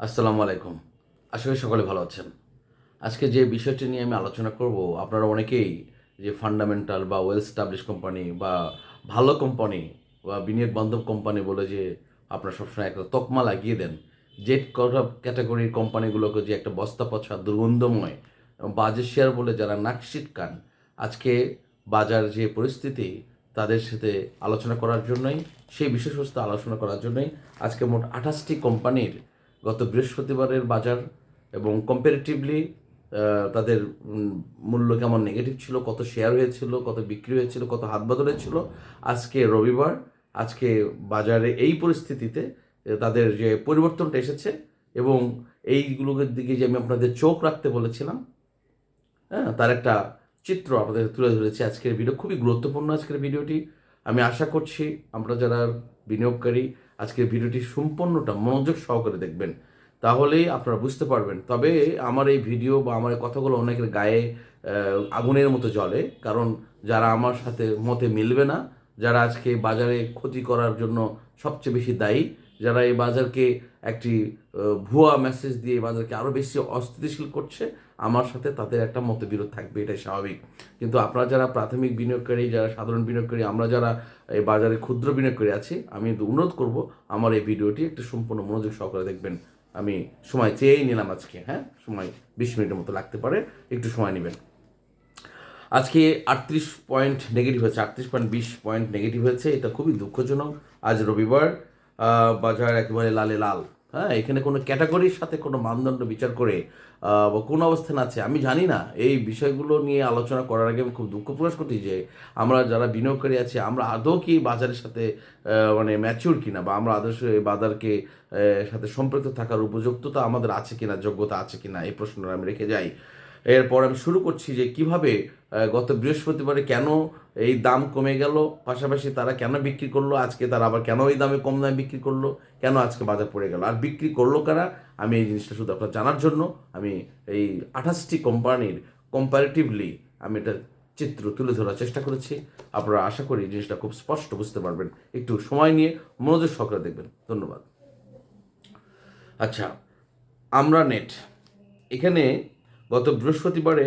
আসসালামু আলাইকুম। আশা করি সকলে ভালো আছেন। আজকে যে বিষয়টি নিয়ে আমি আলোচনা করব, আপনারা অনেকেই যে ফান্ডামেন্টাল বা ওয়েল স্টাবলিশ কোম্পানি বা ভালো কোম্পানি বা বিনিয়োগ বান্ধব কোম্পানি বলে যে আপনারা সবসময় একটা তকমা লাগিয়ে দেন, যে ক্যাটাগরির কোম্পানিগুলোকে যে একটা বস্তা পছা দুর্গন্ধময় বাজে শেয়ার বলে যারা নাকশিট কান আজকে বাজার যে পরিস্থিতি তাদের সাথে আলোচনা করার জন্যই, সেই বিষয়বস্তু আলোচনা করার জন্যই আজকে মোট আঠাশটি কোম্পানির গত বৃহস্পতিবারের বাজার এবং কম্পারেটিভলি তাদের মূল্য কেমন নেগেটিভ ছিল, কত শেয়ার হয়েছিল, কত বিক্রি হয়েছিল, কত হাত বদল হয়েছিল, আজকে রবিবার, আজকে বাজারে এই পরিস্থিতিতে তাদের যে পরিবর্তনটা এসেছে এবং এইগুলোর দিকে যে আমি আপনাদের চোখ রাখতে বলেছিলাম হ্যাঁ তার একটা চিত্র আপনাদের তুলে ধরেছি আজকের ভিডিও খুবই গুরুত্বপূর্ণ আজকের ভিডিওটি আমি আশা করছি, আমরা যারা বিনিয়োগকারী আজকের ভিডিওটি সম্পূর্ণটা মনোযোগ সহকারে দেখবেন। তাহলেই আপনারা বুঝতে পারবেন। তবে আমার এই ভিডিও বা আমার এই কথাগুলো অনেকের গায়ে আগুনের মতো জ্বলে। কারণ যারা আমার সাথে মতে মিলবে না, যারা আজকে বাজারে ক্ষতি করার জন্য সবচেয়ে বেশি দায়ী, যারা এই বাজারকে একটি ভুয়া মেসেজ দিয়ে বাজারকে আরও বেশি অস্থিতিশীল করছে আমার সাথে তাদের একটা মতবিরোধ থাকবে, এটাই স্বাভাবিক। কিন্তু আপনারা যারা প্রাথমিক বিনিয়োগকারী, যারা সাধারণ বিনিয়োগকারী, আমরা যারা এই বাজারে ক্ষুদ্র বিনিয়োগকারী আছি, আমি অনুরোধ করব আমার এই ভিডিওটি একটু সম্পূর্ণ মনোযোগ সহকারে দেখবেন। আমি সময় চেয়েই নিলাম আজকে হ্যাঁ? সময় বিশ মিনিটের মতো লাগতে পারে, একটু সময় নেবেন। আজকে আটত্রিশ পয়েন্ট নেগেটিভ হয়েছে, আটত্রিশ পয়েন্ট বিশ পয়েন্ট নেগেটিভ হয়েছে, এটা খুবই দুঃখজনক। আজ রবিবার বাজার একেবারে লালে লাল। হ্যাঁ এখানে কোনো ক্যাটাগরির সাথে কোনো মানদণ্ড বিচার করে কোন অবস্থান আছে, আমি জানি না। এই বিষয়গুলো নিয়ে আলোচনা করার আগে আমি খুব দুঃখ প্রকাশ করছি যে আমরা যারা বিনিয়োগকারী আছি, আমরা আদৌ কি বাজারের সাথে মানে ম্যাচিউর কিনা, বা আমরা আদর্শ এই বাজারকে সাথে সম্পৃক্ত থাকার উপযুক্ততা আমাদের আছে কিনা, যোগ্যতা আছে কিনা, এই প্রশ্নটা আমি রেখে যাই। এরপর আমি শুরু করছি যে কীভাবে গত বৃহস্পতিবারে কেন এই দাম কমে গেল, পাশাপাশি তারা কেন বিক্রি করল? আজকে তারা আবার কেন এই দামে কম দামে বিক্রি করল? কেন আজকে বাজার পড়ে গেল? আর বিক্রি করল কারা? আমি এই জিনিসটা শুধু আপনার জানার জন্য আমি এই আঠাশটি কোম্পানির কম্পারেটিভলি আমি এটা চিত্র তুলে ধরার চেষ্টা করেছি। আপনারা আশা করি জিনিসটা খুব স্পষ্ট বুঝতে পারবেন। একটু সময় নিয়ে মনোযোগ সহকারে দেখবেন। ধন্যবাদ। আচ্ছা আমরা নেট এখানে গত বৃহস্পতিবারে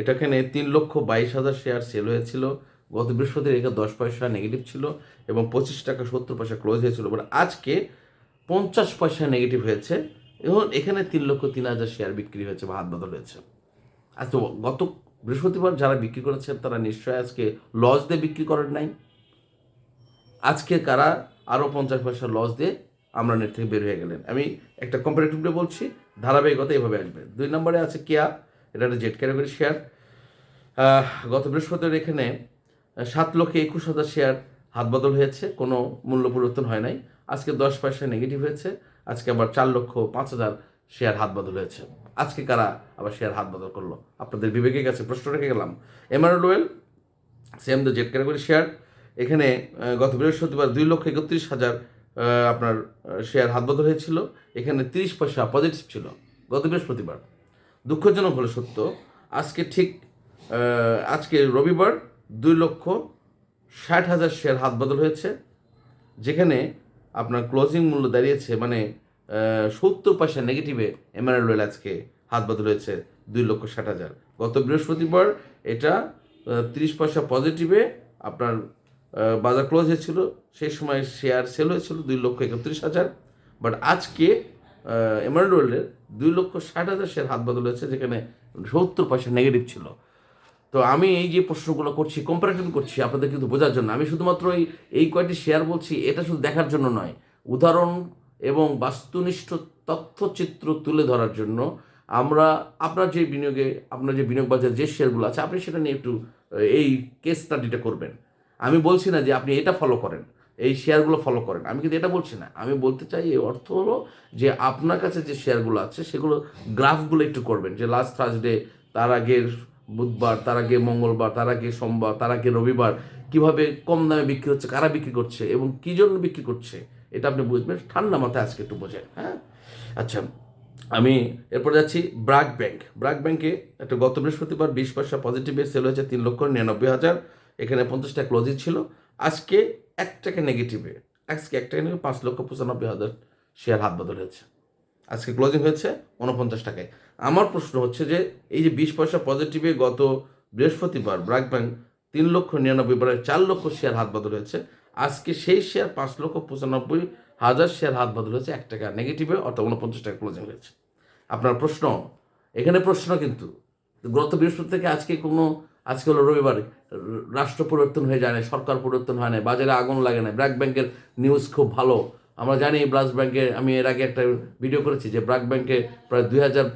এটাখানে তিন লক্ষ বাইশ হাজার শেয়ার সেল হয়েছিল। গত বৃহস্পতিবার এখানে দশ পয়সা নেগেটিভ ছিল এবং পঁচিশ টাকা সত্তর পয়সা ক্লোজ হয়েছিল বাট আজকে পঞ্চাশ পয়সা নেগেটিভ হয়েছে। এবং এখানে তিন লক্ষ তিন হাজার শেয়ার বিক্রি হয়েছে বা হাত বদল হয়েছে আচ্ছা গত বৃহস্পতিবার যারা বিক্রি করেছেন, তারা নিশ্চয়ই আজকে লস দিয়ে বিক্রি করেন নাই। আজকে কারা আরও পঞ্চাশ পয়সা লস দিয়ে আমরা নেট থেকে বের হয়ে গেলেন। আমি একটা কম্পারেটিভলি বলছি, ধারাবাহিকতা এভাবে আসবে। দুই নম্বরে আছে কেয়া, এটা একটা জেট ক্যাটাগরি শেয়ার গত বৃহস্পতিবার এখানে সাত লক্ষ একুশ হাজার শেয়ার হাত বদল হয়েছে, কোনো মূল্য পরিবর্তন হয় নাই। আজকে দশ পয়সা নেগেটিভ হয়েছে, আজকে আবার চার লক্ষ পাঁচ হাজার শেয়ার হাত বদল হয়েছে। আজকে কারা আবার শেয়ার হাত বদল করল? আপনাদের বিবেকের কাছে প্রশ্ন রেখে গেলাম। Emerald oil same the Z category share এখানে গত বৃহস্পতিবার দুই লক্ষ একত্রিশ হাজার আপনার শেয়ার হাত বদল হয়েছিল। এখানে তিরিশ পয়সা পজিটিভ ছিল গত বৃহস্পতিবার। দুঃখজনক হলো সত্য, আজকে ঠিক আজকে রবিবার দুই লক্ষ ষাট হাজার শেয়ার হাত বদল হয়েছে, যেখানে আপনার ক্লোজিং মূল্য দাঁড়িয়েছে মানে সত্তর পয়সা নেগেটিভে এমআরএল ওয়েল আজকে হাত বদল হয়েছে দুই লক্ষ ষাট হাজার। গত বৃহস্পতিবার এটা তিরিশ পয়সা পজিটিভে আপনার বাজার ক্লোজ হয়েছিল, সেই সময় শেয়ার সেল হয়েছিল দুই লক্ষ একত্রিশ হাজার। বাট আজকে এমআরএল ওয়েলের দুই লক্ষ ষাট হাজার শেয়ার হাত বদল হয়েছে, যেখানে সত্তর পয়সা নেগেটিভ ছিল। তো আমি এই যে প্রশ্নগুলো করছি কম্পারেটিভ করছি আপনাদের কিন্তু বোঝার জন্য। আমি শুধুমাত্র এই এই কয়টি শেয়ার বলছি, এটা শুধু দেখার জন্য নয়। উদাহরণ এবং বাস্তুনিষ্ঠ তথ্যচিত্র তুলে ধরার জন্য আমরা আপনার যে বিনিয়োগে, আপনার যে বিনিয়োগ বাজার যে শেয়ারগুলো আছে, আপনি সেটা নিয়ে একটু, এই কেস স্টাডিটা করবেন। আমি বলছি না যে আপনি এটা ফলো করেন, এই শেয়ারগুলো ফলো করেন। আমি কিন্তু এটা বলছি না। আমি বলতে চাই এই অর্থ হলো যে আপনার কাছে যে শেয়ারগুলো আছে, সেগুলো গ্রাফগুলো একটু করবেন। যে লাস্ট থার্সডে তার আগের বুধবার, তার আগে মঙ্গলবার, তার আগে সোমবার, তার আগে রবিবার কীভাবে কম দামে বিক্রি হচ্ছে, কারা বিক্রি করছে এবং কী জন্য বিক্রি করছে, এটা আপনি বুঝবেন। ঠান্ডা মাথায় আজকে একটু বোঝেন হ্যাঁ? আচ্ছা আমি এরপর যাচ্ছি ব্রাক ব্যাংক। ব্রাক ব্যাংকে একটা গত বৃহস্পতিবার বিশ পয়সা পজিটিভে সেল হয়েছে তিন লক্ষ নিরানব্বই হাজার। এখানে পঞ্চাশটা ক্লোজিং ছিল। আজকে এক টাকা নেগেটিভে আজকে এক টাকা নেগেটিভ পাঁচ লক্ষ পঁচানব্বই হাজার শেয়ার হাত বদল হয়েছে। আজকে ক্লোজিং হয়েছে উনপঞ্চাশ টাকায়। আমার প্রশ্ন হচ্ছে যে, এই যে বিশ পয়সা পজিটিভে গত বৃহস্পতিবার ব্র্যাক ব্যাংক তিন লক্ষ নিরানব্বই বারে চার লক্ষ শেয়ার হাত বদল হয়েছে। আজকে সেই শেয়ার পাঁচ লক্ষ পঁচানব্বই হাজার শেয়ার হাত বদল হয়েছে, এক টাকা নেগেটিভে অর্থাৎ উনপঞ্চাশ টাকা ক্লোজিং হয়েছে। আপনার প্রশ্ন, এখানে প্রশ্ন কিন্তু, গত বৃহস্পতি থেকে আজকে কোনো, আজকে হলো রবিবার, রাষ্ট্র পরিবর্তন হয়ে যায় না, সরকার পরিবর্তন হয় না, বাজারে আগুন লাগে না। ব্র্যাক ব্যাংকের নিউজ খুব ভালো। আমরা জানি ব্রাস ব্যাংকে, আমি এর আগে একটা ভিডিও করেছি যে ব্র্যাক ব্যাংকে প্রায় দুই হাজার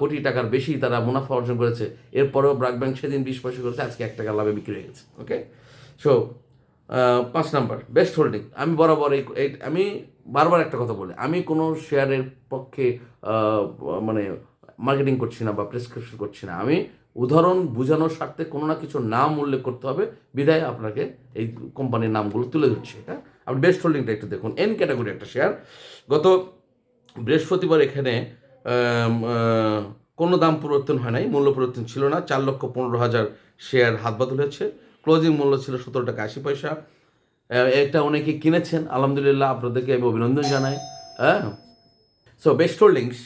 কোটি টাকার বেশি তারা মুনাফা অর্জন করেছে। এরপরেও ব্র্যাক ব্যাংক সেদিন বিশ পয়সা করেছে, আজকে এক টাকা লাভে বিক্রি হয়ে গেছে ওকে সো পাঁচ নাম্বার বেস্ট হোল্ডিং আমি বরাবর এই আমি বারবার একটা কথা বলি, আমি কোনো শেয়ারের পক্ষে মানে মার্কেটিং করছি না বা প্রেসক্রিপশন করছি না। আমি উদাহরণ বোঝানোর স্বার্থে কোনো না কিছু নাম উল্লেখ করতে হবে। বিধায় আপনাকে এই কোম্পানির নামগুলো তুলে ধরছি হ্যাঁ আপনি বেস্ট হোল্ডিংটা একটু দেখুন এন ক্যাটাগরি একটা শেয়ার গত বৃহস্পতিবার এখানে কোনো দাম পরিবর্তন হয় নাই, মূল্য পরিবর্তন ছিল না, চার লক্ষ পনেরো হাজার শেয়ার হাত বদল হয়েছে। ক্লোজিং মূল্য ছিল সতেরো টাকা আশি পয়সা। এটা অনেকে কিনেছেন, আলহামদুলিল্লাহ আপনাদেরকে আমি অভিনন্দন জানাই হ্যাঁ। সো বেস্ট হোল্ডিংস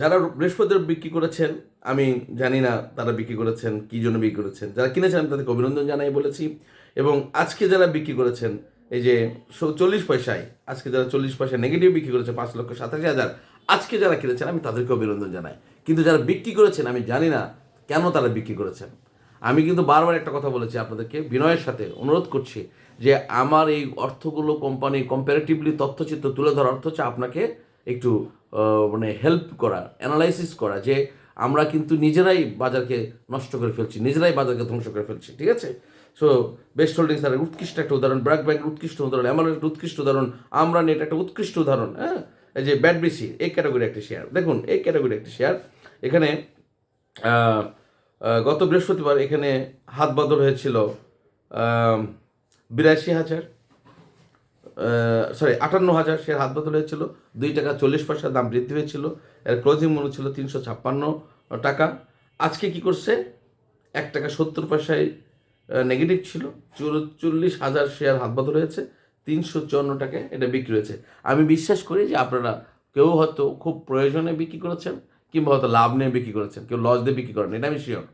যারা বৃহস্পতিবার বিক্রি করেছেন, আমি জানি না তারা বিক্রি করেছেন, কী জন্য বিক্রি করেছেন। যারা কিনেছেন, আমি তাদেরকে অভিনন্দন জানাই বলেছি। এবং আজকে যারা বিক্রি করেছেন এই যে চল্লিশ পয়সায়, আজকে যারা চল্লিশ পয়সা নেগেটিভ বিক্রি করেছে, পাঁচ লক্ষ সাতাশি হাজার, আজকে যারা কিনেছেন, আমি তাদেরকে অভিনন্দন জানাই। কিন্তু যারা বিক্রি করেছেন, আমি জানি না কেন তারা বিক্রি করেছেন। আমি কিন্তু বারবার একটা কথা বলেছি আপনাদেরকে, বিনয়ের সাথে অনুরোধ করছি যে আমার এই অর্থগুলো কোম্পানি কম্পারেটিভলি তথ্যচিত্র তুলে ধরার অর্থ হচ্ছে আপনাকে একটু মানে হেল্প করা অ্যানালাইসিস করা যে আমরা কিন্তু নিজেরাই বাজারকে নষ্ট করে ফেলছি, নিজেরাই বাজারকে ধ্বংস করে ফেলছি, ঠিক আছে? সো বেস্ট হোল্ডিং স্যারের উৎকৃষ্ট একটা উদাহরণ ব্র্যাক ব্যাংকের উৎকৃষ্ট উদাহরণ এমন একটা উৎকৃষ্ট উদাহরণ আমরা নেট একটা উৎকৃষ্ট উদাহরণ হ্যাঁ? যে ব্যাট বিসি এই ক্যাটাগরি একটা শেয়ার দেখুন, এই ক্যাটাগরি একটা শেয়ার এখানে গত বৃহস্পতিবার এখানে হাত বদল হয়েছিল বিরাশি হাজার সরি আটান্ন হাজার শেয়ার হাত বদল হয়েছিল, দুই টাকা চল্লিশ পয়সা দাম বৃদ্ধি হয়েছিল, এর ক্লোজিং মূল্য ছিল তিনশো ছাপ্পান্ন টাকা। আজকে কি করছে? এক টাকা সত্তর পয়সায় নেগেটিভ ছিল। চল্লিশ হাজার শেয়ার হাত বদল হয়েছে। তিনশো চুয়ান্ন টাকায় এটা বিক্রি হয়েছে। আমি বিশ্বাস করি যে আপনারা কেউ হয়তো খুব প্রয়োজনে বিক্রি করেছেন কিংবা হয়তো লাভ নিয়ে বিক্রি করেছেন। কেউ লস দিয়ে বিক্রি করেন এটা আমি শিওর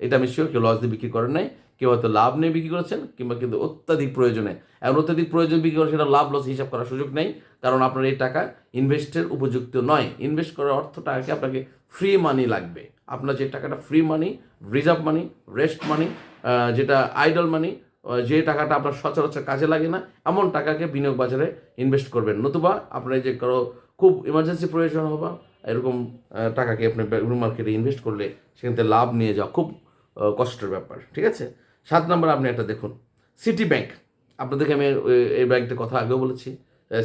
এটা আমি শিওর কেউ লস দিয়ে বিক্রি করেন নাই। কেউ হয়তো লাভ নিয়ে বিক্রি করেছেন কিংবা কিন্তু অত্যাধিক প্রয়োজনে। এমন অত্যাধিক প্রয়োজন বিক্রি করে সেটা লাভ লস হিসাব করার সুযোগ নেই, কারণ আপনার এই টাকা ইনভেস্টের উপযুক্ত নয়। ইনভেস্ট করার অর্থ টাকাকে আপনাকে ফ্রি মানি লাগবে। আপনার যে টাকাটা free money reserve money rest money যেটা আইডল মানি যে টাকাটা আপনার সচরাচর কাজে লাগে না, এমন টাকাকে বিনিয়োগ বাজারে ইনভেস্ট করবেন। নতুবা আপনার যে কারও খুব ইমার্জেন্সি প্রয়োজন হবা এরকম টাকাকে আপনি বেগুন মার্কেটে ইনভেস্ট করলে সেখান থেকে লাভ নিয়ে যাওয়া খুব কষ্টের ব্যাপার, ঠিক আছে? সাত নম্বর আপনি একটা দেখুন সিটি ব্যাংক আপনাদেরকে আমি এই ব্যাংকটির কথা আগেও বলেছি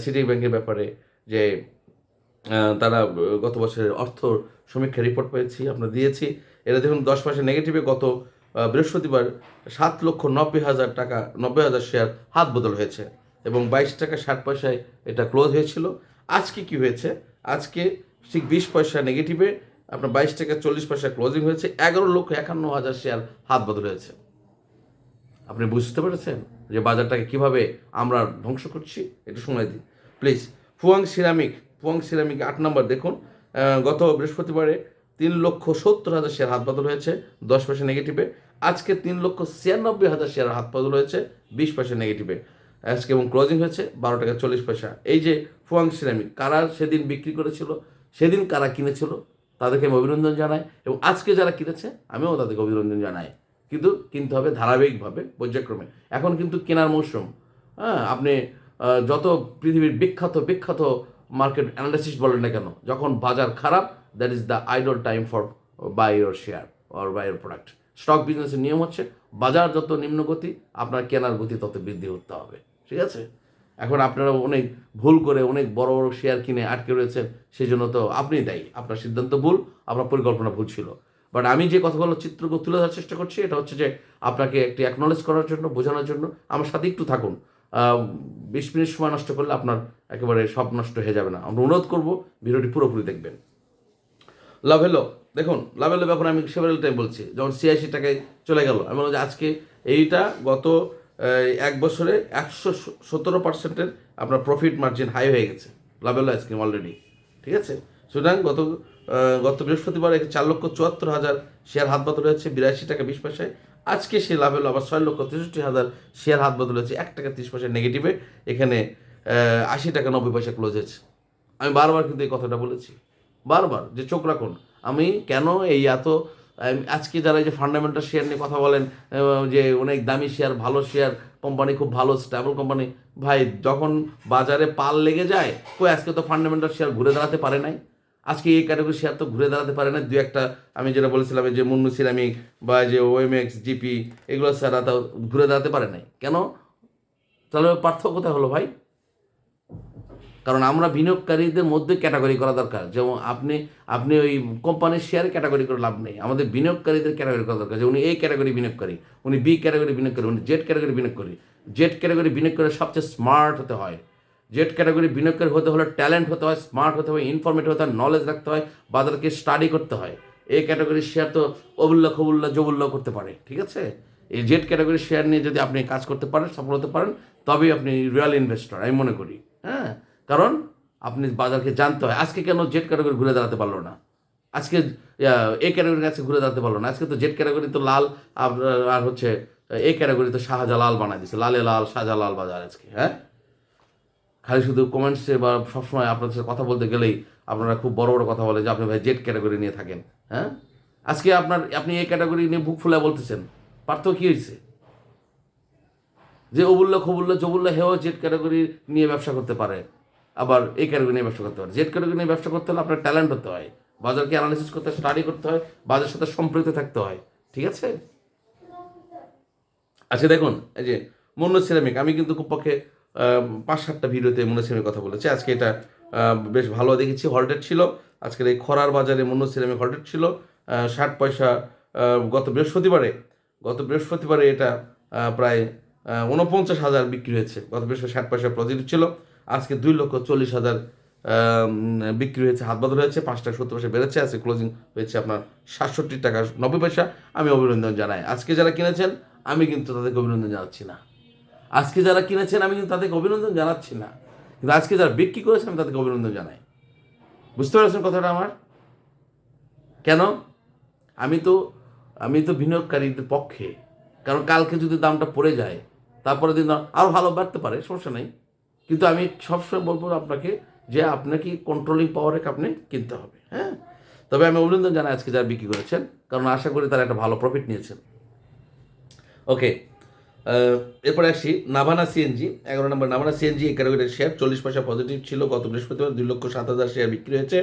সিটি ব্যাংকের ব্যাপারে যে তারা গত বছরের অর্থ সমীক্ষা রিপোর্ট পেয়েছি আমরা দিয়েছি। এটা দেখুন, দশ মাসে নেগেটিভে গত বৃহস্পতিবার সাত লক্ষ নব্বই হাজার টাকা, নব্বই হাজার শেয়ার হাত বদল হয়েছে এবং বাইশ টাকা ষাট পয়সায় এটা ক্লোজ হয়েছিল। আজকে কি হয়েছে? আজকে ঠিক বিশ পয়সা নেগেটিভে আপনার বাইশ টাকা চল্লিশ পয়সা ক্লোজিং হয়েছে। এগারো লক্ষ একান্ন হাজার শেয়ার হাত বদল হয়েছে। আপনি বুঝতে পেরেছেন যে বাজারটাকে কীভাবে আমরা ধ্বংস করছি? একটু সময় দিন please Fuwang ceramic Fuwang ceramic আট নম্বর দেখুন। গত বৃহস্পতিবারে তিন লক্ষ সত্তর হাজার শেয়ার হাত বদল হয়েছে, দশ পয়সা নেগেটিভে আজকে তিন লক্ষ ছিয়ানব্বই হাজার শেয়ার হাত বদল হয়েছে, বিশ পয়সা নেগেটিভে আজকে এবং ক্লোজিং হয়েছে, বারো টাকা চল্লিশ পয়সা। এই যে ফুয়াং সিরামিক, কারা সেদিন বিক্রি করেছিল, সেদিন কারা কিনেছিল, তাদেরকে আমি অভিনন্দন জানাই। এবং আজকে যারা কিনেছে, আমিও তাদেরকে অভিনন্দন জানাই। কিন্তু কিনতে হবে ধারাবাহিকভাবে, পর্যায়ক্রমে। এখন কিন্তু কেনার মৌসুম। হ্যাঁ আপনি যত পৃথিবীর বিখ্যাত বিখ্যাত মার্কেট অ্যানালিসিস বলেন না কেন, যখন বাজার খারাপ that is the idle time for buy your share or buy your product. Stock বিজনেসের নিয়ম হচ্ছে, বাজার যত নিম্নগতি আপনার কেনার গতি তত বৃদ্ধি করতে হবে। ঠিক আছে? এখন আপনারা অনেক ভুল করে অনেক বড় বড় শেয়ার কিনে আটকে রয়েছেন সেই জন্য তো আপনি দায়ী। আপনার সিদ্ধান্ত ভুল, আপনার পরিকল্পনা ভুল ছিল। বাট আমি যে কথাগুলো চিত্রগুলো তুলে ধরার চেষ্টা করছি, এটা হচ্ছে যে আপনাকে একটি অ্যাকনোলেজ করার জন্য, বোঝানোর জন্য আমার সাথে একটু থাকুন। বিশ মিনিট সময় নষ্ট করলে আপনার একেবারে সব নষ্ট হয়ে যাবে না। আমরা অনুরোধ করব, ভিডিওটি পুরোপুরি দেখবেন। লাভেলো দেখুন লাভেলো ব্যাপারে আমি সেভারেল টাইম বলছি। যখন ছিয়াশি টাকায় চলে গেল, আমি বললাম যে আজকে এইটা গত এক বছরে একশো সতেরো পার্সেন্টের আপনার প্রফিট মার্জিন হাই হয়ে গেছে। লাভেলো আইসক্রিম অলরেডি ঠিক আছে? সুতরাং গত গত বৃহস্পতিবার চার লক্ষ চুয়াত্তর হাজার শেয়ার হাত বদল হয়েছে, বিরাশি টাকা বিশ পয়সায়। আজকে সে লাভ হলো আবার ছয় লক্ষ তেষট্টি হাজার শেয়ার হাত বদল হয়েছে, এক টাকা তিরিশ পয়সা নেগেটিভে এখানে আশি টাকা নব্বই পয়সা ক্লোজ হয়েছে। আমি বারবার কিন্তু এই কথাটা বলেছি। বারবার যে চোখ রাখুন। আমি কেন এই এত আজকে যারা যে ফান্ডামেন্টাল শেয়ার নিয়ে কথা বলেন যে অনেক দামি শেয়ার ভালো শেয়ার কোম্পানি খুব ভালো স্টেবল কোম্পানি ভাই যখন বাজারে পাল লেগে যায়, কই আজকে তো ফান্ডামেন্টাল শেয়ার ঘুরে দাঁড়াতে পারে নাই? আজকে এই ক্যাটাগরি শেয়ার তো ঘুরে দাঁড়াতে পারে না দু একটা, আমি যেটা বলেছিলাম যে মুন্নু সিরামিক বা যে ওএমএক্স জিপি এগুলো স্যার ঘুরে দাঁড়াতে পারে নাই। কেন? তাহলে পার্থক্য কোথায় হলো ভাই? কারণ আমরা বিনিয়োগকারীদের মধ্যে ক্যাটাগরি করা দরকার। যেমন আপনি আপনি ওই কোম্পানির শেয়ারে ক্যাটাগরি করে লাভ নেই। আমাদের বিনিয়োগকারীদের ক্যাটাগরি করা দরকার যে উনি এই ক্যাটাগরি বিনিয়োগকারী উনি বি ক্যাটাগরি বিনিয়োগকারী উনি জেড ক্যাটাগরি বিনিয়োগকারী জেড ক্যাটাগরি বিনিয়োগ করে সবচেয়ে স্মার্ট হতে হয়। জেড ক্যাটাগরি বিনিয়োগকারী হতে হলে ট্যালেন্ট হতে হয় স্মার্ট হতে হয় ইনফরমেটিভ হতে হয় নলেজ রাখতে হয়, বাজারকে স্টাডি করতে হয়। এই ক্যাটাগরির শেয়ার তো অবুল্লা খবুল্লা জবুল্লা করতে পারে, ঠিক আছে? এই জেড ক্যাটাগরির শেয়ার নিয়ে যদি আপনি কাজ করতে পারেন, সফল হতে পারেন, তবেই আপনি রিয়েল ইনভেস্টর আমি মনে করি। হ্যাঁ? কারণ আপনি বাজারকে জানতে হয়। আজকে কেন জেড ক্যাটাগরি ঘুরে দাঁড়াতে পারল না? আজকে এই ক্যাটাগরির কাছে ঘুরে দাঁড়াতে পারল না। আজকে তো জেড ক্যাটাগরি তো লাল, আর- হচ্ছে এই ক্যাটাগরি তো শাহজালাল বানাই দিচ্ছে লালে লাল, শাহজালাল বাজার আজকে হ্যাঁ? খালি শুধু কমেন্টসে বা সবসময় আপনাদের সাথে কথা বলতে গেলেই আপনারা খুব বড় বড় কথা বলে যে আপনি ভাই জেড ক্যাটাগরি নিয়ে থাকেন হ্যাঁ? আজকে আপনার, আপনি এই ক্যাটাগরি নিয়ে বুক ফুলে বলতেছেন। পার্থক্য কী হয়েছে? যে অবুল্লা, খবুল্লা, জবুল্লা হেও জেড ক্যাটাগরি নিয়ে ব্যবসা করতে পারে। আবার এই ক্যাটাগরি নিয়ে ব্যবসা করতে পারে। জেড ক্যাটাগরি নিয়ে ব্যবসা করতে হলে আপনার ট্যালেন্ট হতে হয়। বাজারকে অ্যানালিসিস করতে স্টাডি করতে হয়, বাজারের সাথে সম্পৃক্ত থাকতে হয়। ঠিক আছে? আচ্ছা দেখুন, এই যে মন্য সিরামিক, আমি কিন্তু খুব পক্ষে পাঁচ সাতটা ভিডিওতে মন্য সিরামিক কথা বলেছি। আজকে এটা বেশ ভালো দেখেছি হল্টেড ছিল। আজকের এই খরার বাজারে মন্য সিরামিক হল্টেড ছিল। ষাট পয়সা গত বৃহস্পতিবারে গত বৃহস্পতিবারে এটা প্রায় উনপঞ্চাশ হাজার বিক্রি হয়েছে। গত বৃহস্পতি ষাট পয়সা পজিটিভ ছিল। আজকে দুই লক্ষ চল্লিশ হাজার বিক্রি হয়েছে, হাত বদল হয়েছে পাঁচ টাকা সত্তর পয়সা বেড়েছে, আজকে ক্লোজিং হয়েছে আপনার সাতষট্টি টাকা নব্বই পয়সা। আমি অভিনন্দন জানাই। আজকে যারা কিনেছেন, আমি কিন্তু তাদেরকে অভিনন্দন জানাচ্ছি না। আজকে যারা কিনেছেন, আমি কিন্তু তাদেরকে অভিনন্দন জানাচ্ছি না। কিন্তু আজকে যারা বিক্রি করেছেন, আমি তাদেরকে অভিনন্দন জানাই। বুঝতে পেরেছেন কথাটা আমার? কেন? আমি তো আমি তো বিনিয়োগকারীদের পক্ষে। কারণ কালকে যদি দামটা পড়ে যায় তারপরে দিন আরও ভালো বাড়তে পারে, সমস্যা নেই। কিন্তু আমি সবসময় বলব আপনাকে যে আপনাকে কন্ট্রোলিং পাওয়ারে আপনি কিনতে হবে হ্যাঁ? তবে আমি অভিনন্দন জানাই আজকে যারা বিক্রি করেছেন, কারণ আশা করি তারা একটা ভালো প্রফিট নিয়েছেন। ওকে এরপরে আসি, নাভানা সিএনজি এগারো নম্বর, নাভানা সিএনজি এই ক্যাটাগরির শেয়ার চল্লিশ পয়সা পজিটিভ ছিল, গত বৃহস্পতিবার দুই লক্ষ সাত হাজার শেয়ার বিক্রি হয়েছে,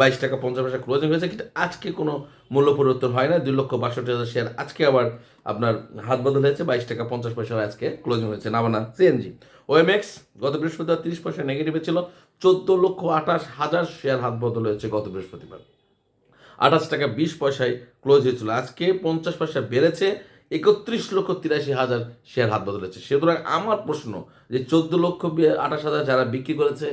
বাইশ টাকা পঞ্চাশ পয়সা ক্লোজিং হয়েছে, কিন্তু আজকে কোনো মূল্য পরিবর্তন হয় না, দুই লক্ষ বাষট্টি হাজার শেয়ার আজকে আবার আপনার হাত বদল হয়েছে, বাইশ টাকা পঞ্চাশ পয়সা আজকে ক্লোজিং হয়েছে, নাভানা সিএনজি ওএমএক্স গত বৃহস্পতিবার তিরিশ পয়সা নেগেটিভে ছিল, চোদ্দ লক্ষ আঠাশ হাজার শেয়ার হাত বদল হয়েছে গত বৃহস্পতিবার। আঠাশ টাকা বিশ পয়সায় ক্লোজ হয়েছিল, আজকে পঞ্চাশ পয়সা বেড়েছে একত্রিশ লক্ষ তিরাশি হাজার শেয়ার হাত বদলেছে। সুতরাং আমার প্রশ্ন যে চোদ্দ লক্ষ আঠাশ হাজার যারা বিক্রি করেছে,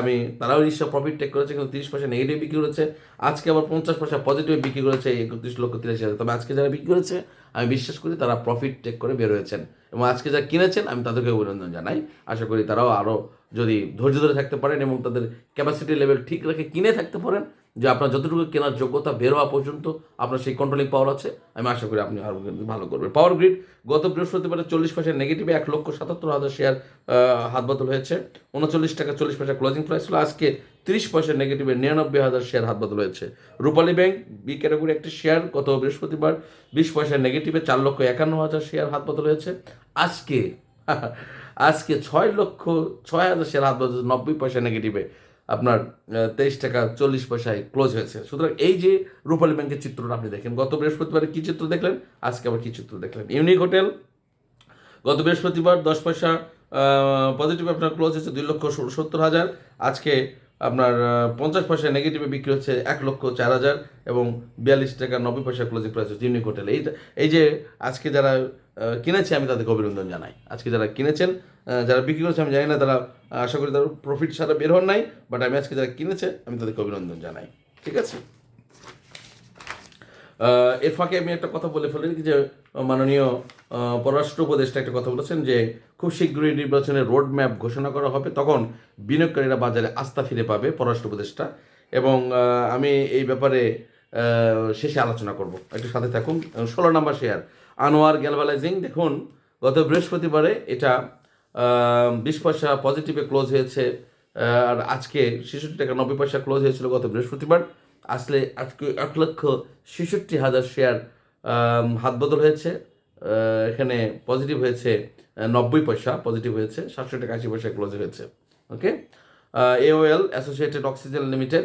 আমি, তারাও নিশ্চয় প্রফিট টেক করেছে, কিন্তু তিরিশ পয়সা নেগেটিভ বিক্রি করেছে। আজকে আবার পঞ্চাশ পয়সা পজিটিভ বিক্রি করেছে একত্রিশ লক্ষ তিরাশি হাজার। তবে আজকে যারা বিক্রি করেছে, আমি বিশ্বাস করি তারা প্রফিট টেক করে বের হয়েছেন। এবং আজকে যারা কিনেছেন, আমি তাদেরকে অভিনন্দন জানাই। আশা করি তারাও আরও যদি ধৈর্য ধরে থাকতে পারেন এবং তাদের ক্যাপাসিটি লেভেল ঠিক রেখে কিনে থাকতে পারেন যে আপনার যতটুকু কেনার যোগ্যতা বের হওয়া পর্যন্ত আপনার সেই কন্ট্রোলিং পাওয়ার আছে। আমি আশা করি আপনি আরও ভালো করবেন। পাওয়ার গ্রিড গত বৃহস্পতিবারে চল্লিশ পয়সা নেগেটিভে এক লক্ষ সাতাত্তর হাজার শেয়ার হাত বদল হয়েছে। উনচল্লিশ টাকা চল্লিশ পয়সা ক্লোজিং প্রাইস ছিল। আজকে তিরিশ পয়সা নেগেটিভে নিরানব্বই হাজার শেয়ার হাত বদল হয়েছে। রূপালী ব্যাংক বি ক্যাটাগরি একটি শেয়ার গত বৃহস্পতিবার বিশ পয়সা নেগেটিভে চার লক্ষ একান্ন হাজার শেয়ার হাত বদল হয়েছে। আজকে আজকে ছয় লক্ষ ছয় হাজার শেয়ার হাত বদল নব্বই পয়সা নেগেটিভে আপনার তেইশ টাকা চল্লিশ পয়সায় ক্লোজ হয়েছে। সুতরাং এই যে রূপালী ব্যাংকের চিত্রটা আপনি দেখেন, গত বৃহস্পতিবারে কী চিত্র দেখলেন? আজকে আবার কী চিত্র দেখলেন? ইউনিক হোটেল, গত বৃহস্পতিবার দশ পয়সা পজিটিভ আপনার ক্লোজ হয়েছে দুই লক্ষ সত্তর হাজার। আজকে আপনার পঞ্চাশ পয়সা নেগেটিভে বিক্রি হচ্ছে এক লক্ষ চার হাজার এবং বিয়াল্লিশ টাকা নব্বই পয়সা ক্লোজিং প্রাইস হচ্ছে ইউনিক হোটেল। এইটা এই যে আজকে যারা কিনেছে আমি তাদেরকে অভিনন্দন জানাই। আজকে যারা কিনেছেন যারা বিক্রি করেছে আমি জানি না তারা আশা করি তারা প্রফিট ছাড়া বের হন নাই বাট আমি আজকে যারা কিনেছে, আমি তাদেরকে অভিনন্দন জানাই। ঠিক আছে? এর ফাঁকে আমি একটা কথা বলে ফেলি, যে মাননীয় পররাষ্ট্র উপদেষ্টা একটা কথা বলেছেন, যে খুব শীঘ্রই নির্বাচনের রোড ম্যাপ ঘোষণা করা হবে, তখন বিনিয়োগকারীরা বাজারে আস্থা ফিরে পাবে, পররাষ্ট্র উপদেষ্টা। এবং আমি এই ব্যাপারে শেষে আলোচনা করব। একটু সাথে থাকুন, ষোলো নম্বর শেয়ার আনোয়ার গ্যালভালাইজিং। দেখুন, গত বৃহস্পতিবারে এটা বিশ পয়সা পজিটিভে ক্লোজ হয়েছে আর আজকে ছেষট্টি টাকা নব্বই পয়সা ক্লোজ হয়েছিল গত বৃহস্পতিবার। আসলে আজকে এক লক্ষ ছেষট্টি হাজার শেয়ার হাত বদল হয়েছে এখানে পজিটিভ হয়েছে নব্বই পয়সা পজিটিভ হয়েছে সাতশো টাকা আশি পয়সা ক্লোজ হয়েছে okay AOL associated oxygen limited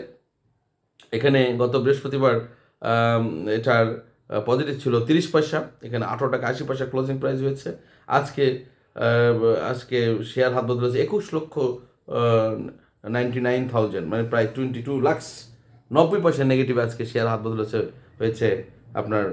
এখানে গত বৃহস্পতিবার এটার পজিটিভ ছিল তিরিশ পয়সা, এখানে আঠারো টাকা আশি পয়সা ক্লোজিং প্রাইস হয়েছে। আজকে আজকে শেয়ার হাত বদলেছে একুশ লক্ষ নাইনটি নাইন থাউজেন্ড মানে প্রায় টোয়েন্টি টু লাক্স নব্বই পয়সা নেগেটিভ আজকে শেয়ার হাত বদলেছে, হয়েছে আপনার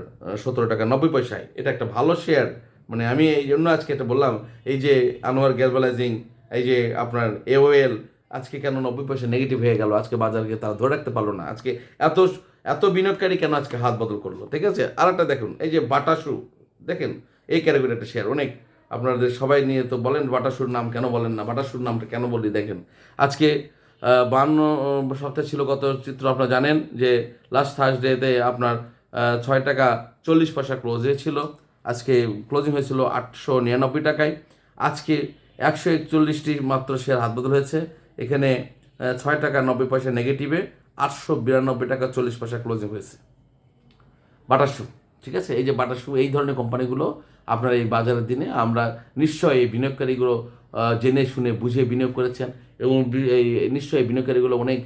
সতেরো টাকা নব্বই পয়সায়। এটা একটা ভালো শেয়ার মানে আমি এই জন্য আজকে এটা বললাম, এই যে আনোয়ার গ্যালভালাইজিং, এই যে আপনার এওএল আজকে কেন নব্বই পয়সা নেগেটিভ হয়ে গেল? আজকে বাজারকে তারা ধরে রাখতে পারল না। আজকে এত এত বিনিয়োগকারী কেন আজকে হাত বদল করল? ঠিক আছে? আর একটা দেখুন, এই যে বাটাসু, দেখেন, এই ক্যাটাগরি একটা শেয়ার অনেক আপনাদের সবাই নিয়ে তো বলেন বাটাসুর নাম কেন বলেন না, বাটাসুর নামটা কেন বলি দেখেন। আজকে বান্ন সপ্তাহ ছিল গত চিত্র আপনারা জানেন যে লাস্ট থার্সডেতে আপনার ছয় টাকা চল্লিশ পয়সা ক্লোজ হয়েছিল আজকে ক্লোজিং হয়েছিল আটশো নিরানব্বই টাকায়। আজকে একশো একচল্লিশটি মাত্র শেয়ার হাত বদল হয়েছে। এখানে ছয় টাকা নব্বই পয়সা নেগেটিভে আটশো বিরানব্বই টাকা চল্লিশ পয়সা ক্লোজিং হয়েছে। বাটা শু ঠিক আছে? এই যে বাটা শু এই ধরনের কোম্পানিগুলো আপনার এই বাজারের দিনে আমরা নিশ্চয়ই এই বিনিয়োগকারীগুলো জেনে শুনে বুঝে বিনিয়োগ করেছেন এবং এই নিশ্চয়ই বিনিয়োগকারীগুলো অনেক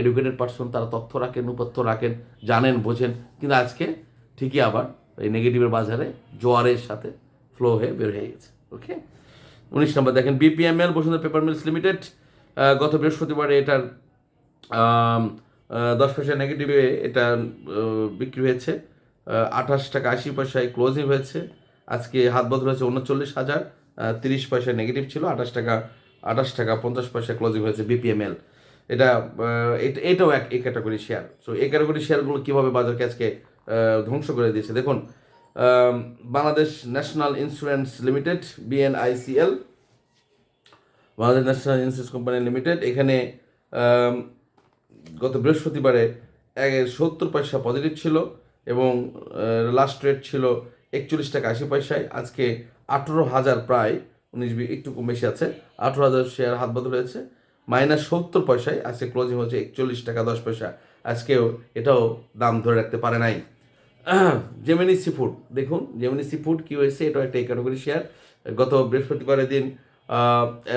এডুকেটেড পার্সন তারা তথ্য রাখেন উপথ্য রাখেন, জানেন, বোঝেন। কিন্তু আজকে ঠিকই আবার এই নেগেটিভের বাজারে জোয়ারের সাথে ফ্লো হয়ে বের হয়ে গেছে ওকে উনিশ নম্বর দেখেন BPML Bashundhara paper mills limited গত বৃহস্পতিবারে এটার দশ পয়সা নেগেটিভে এটা বিক্রি হয়েছে। আঠাশ টাকা আশি পয়সায় ক্লোজিং হয়েছে। আজকে হাত বদল হয়েছে উনচল্লিশ হাজার তিরিশ পয়সা নেগেটিভ ছিল, আঠাশ টাকা আঠাশ টাকা পঞ্চাশ পয়সা ক্লোজিং হয়েছে বিপিএমএল এটা এটা, এটাও এক এই ক্যাটাগরি শেয়ার সো এই ক্যাটাগরি শেয়ারগুলো কীভাবে বাজারকে আজকে ধ্বংস করে দিয়েছে? দেখুন Bangladesh national insurance limited BNICL Bangladesh national insurance company limited, এখানে গত বৃহস্পতিবারে সত্তর পয়সা পজিটিভ ছিল এবং লাস্ট রেট ছিল একচল্লিশ টাকা আশি পয়সায়। আজকে আঠেরো হাজার প্রায়, উনিশ একটু কম বেশি আছে, আঠেরো হাজার শেয়ার হাত বদল হয়েছে মাইনাস সত্তর পয়সায় আজকে ক্লোজিং হচ্ছে একচল্লিশ টাকা দশ পয়সা। আজকেও এটাও দাম ধরে রাখতে পারে নাই। জেমিনি সি ফুড দেখুন জেমিনি সি ফুড কী হয়েছে এটাও একটা এই ক্যাটাগরি শেয়ার গত বৃহস্পতিবারের দিন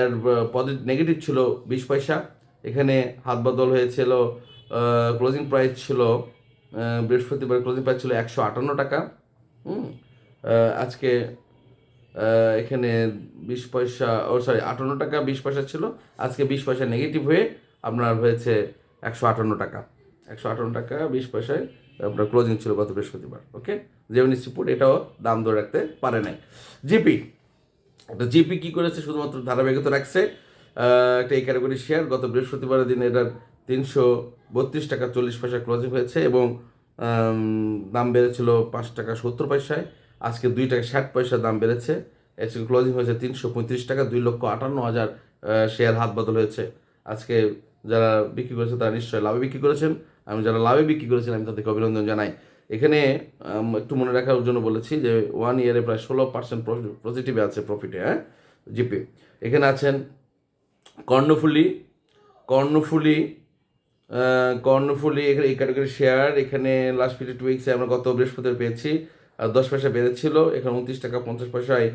এর পজিটিভ নেগেটিভ ছিল বিশ পয়সা। এখানে হাত বদল হয়েছিল ক্লোজিং প্রাইস ছিল বৃহস্পতিবার ক্লোজিং প্রাইস ছিল একশো আটান্ন টাকা আজকে এখানে বিশ পয়সা, ও সরি আটান্ন টাকা বিশ পয়সা ছিল, আজকে বিশ পয়সা নেগেটিভ হয়ে আপনার হয়েছে একশো আটান্ন টাকা। একশো আটান্ন টাকা বিশ পয়সায় আপনার ক্লোজিং ছিল গত বৃহস্পতিবার ওকে জেমিনি সিপুট এটাও দাম ধরে রাখতে পারে নাই। জিপি জিপি কী করেছে? শুধুমাত্র ধারাবাহিকতা রাখছে একটা এই ক্যাটাগরি শেয়ার গত বৃহস্পতিবারের দিন এটার তিনশো বত্রিশ টাকা চল্লিশ পয়সা ক্লোজিং হয়েছে এবং দাম বেড়েছিল পাঁচ টাকা সত্তর পয়সায়। আজকে দুই টাকা ষাট পয়সা দাম বেড়েছে। আজকে ক্লোজিং হয়েছে তিনশো পঁয়ত্রিশ টাকা, দুই লক্ষ আটান্ন হাজার শেয়ার হাত বদল হয়েছে। আজকে যারা বিক্রি করেছে তারা নিশ্চয়ই লাভে বিক্রি করেছেন। আমি যারা লাভে বিক্রি করেছেন, আমি তাদেরকে অভিনন্দন জানাই। এখানে একটু মনে রাখার জন্য বলেছি যে ওয়ান ইয়ারে প্রায় ষোলো পার্সেন্ট পজিটিভে আছে প্রফিটে হ্যাঁ? জিপি এখানে আছেন কর্ণফুলি কর্ণফুলি কর্ণফুলি এখানে এই ক্যাটাগরি শেয়ার এখানে লাস্ট ফিফটি টু উইক্সে আমরা গত বৃহস্পতিবার পেয়েছি, আর দশ পয়সা বেড়েছিল, এখানে উনত্রিশ টাকা পঞ্চাশ পয়সায়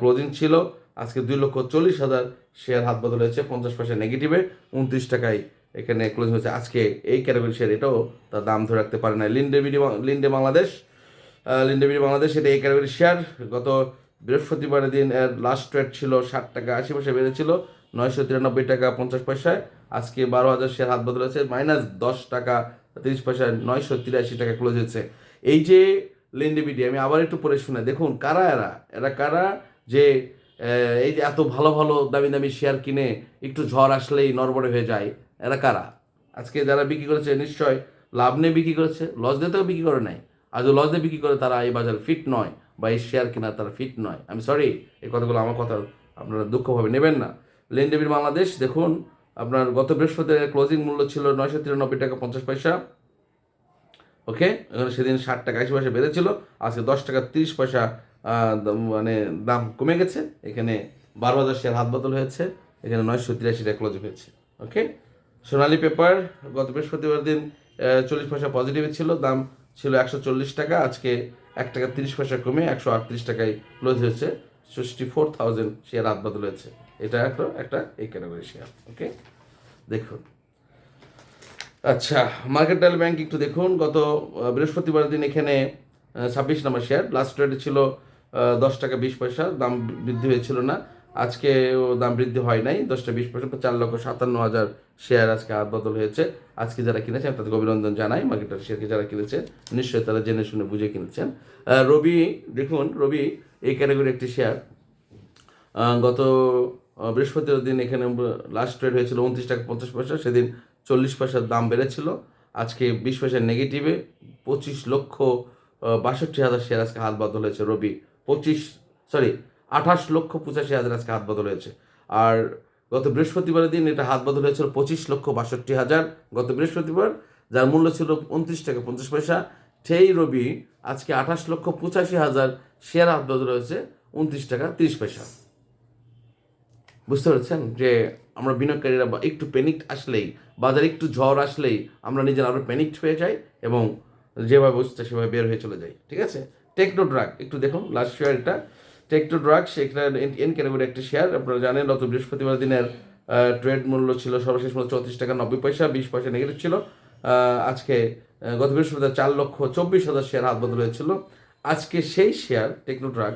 ক্লোজিং ছিল, আজকে দুই লক্ষ চল্লিশ হাজার শেয়ার হাত বদল হয়েছে, পঞ্চাশ পয়সা নেগেটিভে উনত্রিশ টাকায় এখানে ক্লোজিং হয়েছে। আজকে এই ক্যাটাগরি শেয়ার এটাও তার দাম ধরে রাখতে পারে না Linde BD Linde Bangladesh Linde BD Bangladesh এটা এই ক্যাটাগরি শেয়ার গত বৃহস্পতিবারের দিন, এর লাস্ট রেট ছিল ষাট টাকা আশি পয়সা বেড়েছিল নয়শো তিরানব্বই টাকা পঞ্চাশ পয়সায়। আজকে বারো হাজার শেয়ার হাত বদল হয়েছে মাইনাস দশ টাকা তিরিশ পয়সা নয়শো তিরাশি টাকা ক্লোজ হয়েছে। এই যে লিন্ডিবিডি আমি আবার একটু পরে শুনে, দেখুন, কারা এরা? এরা কারা? যে এই যে এত ভালো ভালো দামি দামি শেয়ার কিনে একটু ঝড় আসলেই নড়বড়ে হয়ে যায়, এরা কারা? আজকে যারা বিক্রি করেছে, নিশ্চয় লাভ নিয়ে বিক্রি করেছে লস দিয়েও বিক্রি করে নাই। আর লস দিয়ে বিক্রি করে, তারা এই বাজারে ফিট নয়, বা এই শেয়ার কেনা তারা ফিট নয়। আমি সরি এই কথাগুলো আমার কথা আপনারা দুঃখভাবে নেবেন না। লেনদেবির বাংলাদেশ, দেখুন, আপনার গত বৃহস্পতিবার ক্লোজিং মূল্য ছিল নয়শো তিরানব্বই টাকা পঞ্চাশ পয়সা। ওকে সেদিন ষাট টাকা আশি পয়সা বেড়েছিল, আজকে দশ টাকা তিরিশ পয়সা মানে দাম কমে গেছে। এখানে বারো হাজার শেয়ার হাত বদল হয়েছে, এখানে নয়শো তিরাশি টাকা ক্লোজ হয়েছে। ওকে, সোনালি পেপার গত বৃহস্পতিবার দিন চল্লিশ পয়সা পজিটিভ ছিল, দাম ছিল একশো চল্লিশ টাকা, আজকে এক টাকা তিরিশ পয়সা কমে একশো আটত্রিশ টাকায় ক্লোজ হয়েছে সিক্সটি ফোর থাউজেন্ড শেয়ার হাত বদল হয়েছে। এটা একটা একটা এই ক্যাটাগরি শেয়ার ওকে? দেখুন। আচ্ছা মার্কেটাইল ব্যাংক একটু দেখুন। গত বৃহস্পতিবার দিন এখানে ছাব্বিশ নম্বর শেয়ার। লাস্ট রেটে ছিল দশ টাকা বিশ পয়সা, দাম বৃদ্ধি হয়েছিল না। আজকে দাম বৃদ্ধি হয় নাই দশটা বিশ পয়সা চার লক্ষ সাতান্ন হাজার শেয়ার আজকে হাত বদল হয়েছে। আজকে যারা কিনেছেন আমি অভিনন্দন জানাই মার্কেটার শেয়ারকে যারা কিনেছেন নিশ্চয়ই তারা জেনে শুনে বুঝে কিনেছেন। রবি, দেখুন, রবি, এই ক্যাটাগরি একটি শেয়ার। গত বৃহস্পতিবার দিন এখানে লাস্ট ট্রেড হয়েছিল উনত্রিশ টাকা পঞ্চাশ পয়সা, সেদিন চল্লিশ পয়সার দাম বেড়েছিল। আজকে বিশ পয়সা নেগেটিভে পঁচিশ লক্ষ বাষট্টি হাজার শেয়ার আজকে হাত বদল হয়েছে, রবি। পঁচিশ সরি আঠাশ লক্ষ পঁচাশি হাজার আজকে হাত বদল হয়েছে। আর গত বৃহস্পতিবারের দিন এটা হাত বদল হয়েছিল পঁচিশ লক্ষ বাষট্টি হাজার। গত বৃহস্পতিবার যার মূল্য ছিল উনত্রিশ টাকা পঞ্চাশ পয়সা, সেই রবি আজকে আঠাশ লক্ষ পঁচাশি হাজার শেয়ার হাত বদল হয়েছে, উনত্রিশ টাকা তিরিশ পয়সা। বুঝতে পারছেন? যে আমরা বিনিয়োগকারীরা একটু প্যানিক আসলেই, বাজারে একটু ঝড় আসলেই আমরা নিজের আরও প্যানিকড হয়ে যাই এবং যেভাবে বুঝতে সেভাবে বের হয়ে চলে যাই। ঠিক আছে? টেকনো ড্রাগ একটু দেখুন লাস্ট শেয়ার এটা টেকনো ড্রাগ সেটা এন ক্যাটাগরি একটি শেয়ার আপনারা জানেন গত বৃহস্পতিবার দিনের ট্রেড মূল্য ছিল সর্বশেষ মূল্য চৌত্রিশ টাকা নব্বই পয়সা, বিশ পয়সা নেগেটিভ ছিল। আজকে গত বৃহস্পতিবার চার লক্ষ চব্বিশ হাজার শেয়ার হাত বদল হয়েছিল। আজকে সেই শেয়ার টেকনো ড্রাগ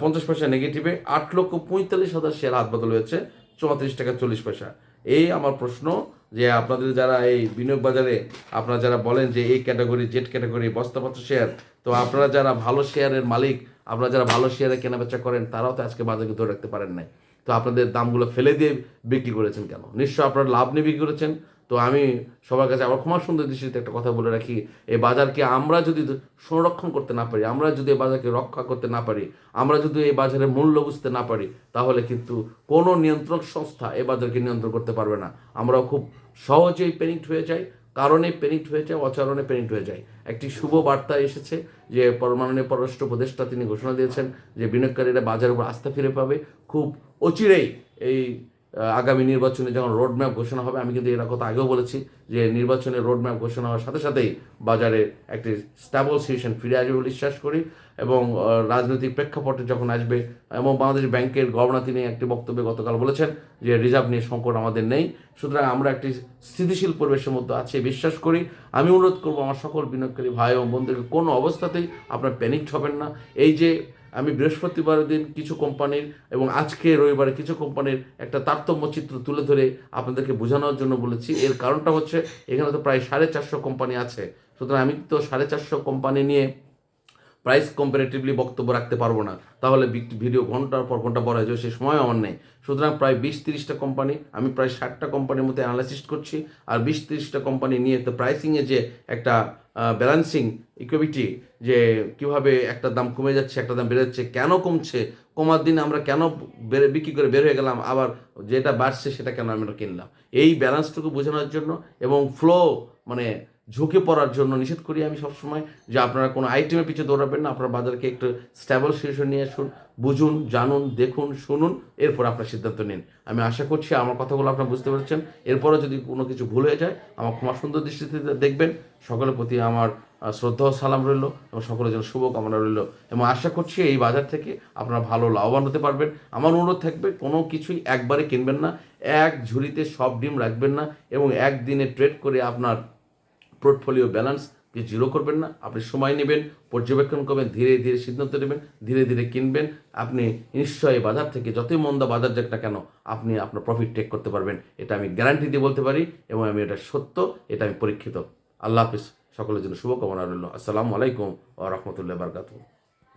পঞ্চাশ পয়সা নেগেটিভে আট লক্ষ পঁয়তাল্লিশ হাজার শেয়ার হাত বদল হয়েছে, চৌত্রিশ টাকা চল্লিশ পয়সা। এই আমার প্রশ্ন যে আপনাদের যারা এই বিনিয়োগ বাজারে, আপনারা যারা বলেন যে এই ক্যাটাগরি জেড ক্যাটাগরি বস্তাপত্র শেয়ার তো আপনারা যারা ভালো শেয়ারের মালিক, আপনারা যারা ভালো শেয়ারে কেনাবেচা করেন, তারাও তো আজকে বাজারকে ধরে রাখতে পারেন নাই। তো আপনাদের দামগুলো ফেলে দিয়ে বিক্রি করেছেন কেন? নিশ্চয় আপনারা লাভ নিয়ে বিক্রি করেছেন তো আমি সবার কাছে আবার ক্ষমা সুন্দর দৃষ্টিতে একটা কথা বলে রাখি, এই বাজারকে আমরা যদি সংরক্ষণ করতে না পারি, আমরা যদি এই বাজারকে রক্ষা করতে না পারি, আমরা যদি এই বাজারের মূল্য বুঝতে না পারি, তাহলে কিন্তু কোনো নিয়ন্ত্রক সংস্থা এই বাজারকে নিয়ন্ত্রণ করতে পারবে না। আমরাও খুব সহজেই প্যানিকড হয়ে যাই, কারণে প্যানিকড হয়ে যায়, অচারণে প্যানিকড হয়ে যায়। একটি শুভ বার্তা এসেছে যে পরমাণনীয় পররাষ্ট্র উপদেষ্টা তিনি ঘোষণা দিয়েছেন যে বিনিয়োগকারীরা বাজারের উপর আস্থা ফিরে পাবে। খুব অচিরেই এই আগামী নির্বাচনে যখন রোডম্যাপ ঘোষণা হবে, আমি কিন্তু এরা কথা আগেও বলেছি যে নির্বাচনে রোডম্যাপ ঘোষণা হওয়ার সাথে সাথেই বাজারে একটি স্ট্যাবল সিচুয়েশন ফিরে আসবে বলে বিশ্বাস করি। এবং রাজনৈতিক প্রেক্ষাপটে যখন আসবে, এবং বাংলাদেশ ব্যাংকের গভর্নর তিনি একটি বক্তব্যে গতকাল বলেছেন যে রিজার্ভ নিয়ে সংকট আমাদের নেই। সুতরাং আমরা একটি স্থিতিশীল পরিবেশের মধ্যে আছে, বিশ্বাস করি। আমি অনুরোধ করব আমার সকল বিনিয়োগকারী ভাই এবং বন্ধুদেরকে, কোনো অবস্থাতেই আপনার প্যানিক হবেন না। এই যে আমি বৃহস্পতিবার দিন কিছু কোম্পানির এবং আজকে রবিবারে কিছু কোম্পানির একটা তারতম্য চিত্র তুলে ধরে আপনাদেরকে বোঝানোর জন্য বলেছি। এর কারণটা হচ্ছে, এখানে তো প্রায় সাড়ে চারশো কোম্পানি আছে। সুতরাং আমি তো সাড়ে চারশো কোম্পানি নিয়ে প্রাইস কম্পারেটিভলি বক্তব্য রাখতে পারব না। তাহলে ভিডিও ঘণ্টার পর ঘণ্টা বড় হয়ে যাবে, সে সময় আমার নেই। সুতরাং প্রায় বিশ তিরিশটা কোম্পানি আমি প্রায় ষাটটা কোম্পানির মধ্যে অ্যানালাইসিস করছি। আর বিশ তিরিশটা কোম্পানি নিয়ে তো প্রাইসিংয়ে যে একটা ব্যালেন্সিং ইকুইটি যে কীভাবে একটা দাম কমে যাচ্ছে, একটা দাম বেড়ে যাচ্ছে, কেন কমছে, কমার দিনে আমরা কেন বেড়ে, বিক্রি করে বের হয়ে গেলাম, আবার যেটা বাড়ছে সেটা কেন আমরা কিনলাম? এই ব্যালেন্সটুকু বোঝানোর জন্য এবং ফ্লো মানে ঝুঁকে পড়ার জন্য নিষেধ করি আমি সবসময় যে আপনারা কোনো আইটেমের পিছিয়ে দৌড়াবেন না, আপনার বাজারকে একটু স্ট্যাবল সিচুয়েশন নিয়ে আসুন, বুঝুন, জানুন, দেখুন, শুনুন, এরপর আপনার সিদ্ধান্ত নিন। আমি আশা করছি আমার কথাগুলো আপনারা বুঝতে পেরেছেন। এরপরও যদি কোনো কিছু ভুল হয়ে যায়, আমার ক্ষমা সুন্দর দৃষ্টিতে দেখবেন। সকলের প্রতি আমার শ্রদ্ধা ও সালাম রইল এবং সকলের জন্য শুভকামনা রইল এবং আশা করছি এই বাজার থেকে আপনারা ভালো লাভবান হতে পারবেন। আমার অনুরোধ থাকবে, কোনো কিছুই একবারে কিনবেন না, এক ঝুড়িতে সব ডিম রাখবেন না এবং একদিনে ট্রেড করে আপনার পোর্টফোলিও ব্যালেন্স যে জিরো করবেন না। আপনি সময় নেবেন, পর্যবেক্ষণ করবেন, ধীরে ধীরে সিদ্ধান্ত নেবেন, ধীরে ধীরে কিনবেন। আপনি নিশ্চয়ই বাজার থেকে যতই মন্দা বাজার যাক না কেন, আপনি আপনার প্রফিট টেক করতে পারবেন। এটা আমি গ্যারান্টি দিয়ে বলতে পারি এবং আমি এটা সত্য, এটা আমি পরীক্ষিত। আল্লাহ হাফিজ। সকলের জন্য শুভকামনা রইল। আসসালামু আলাইকুম ও রহমতুল্লাহ বারকাতু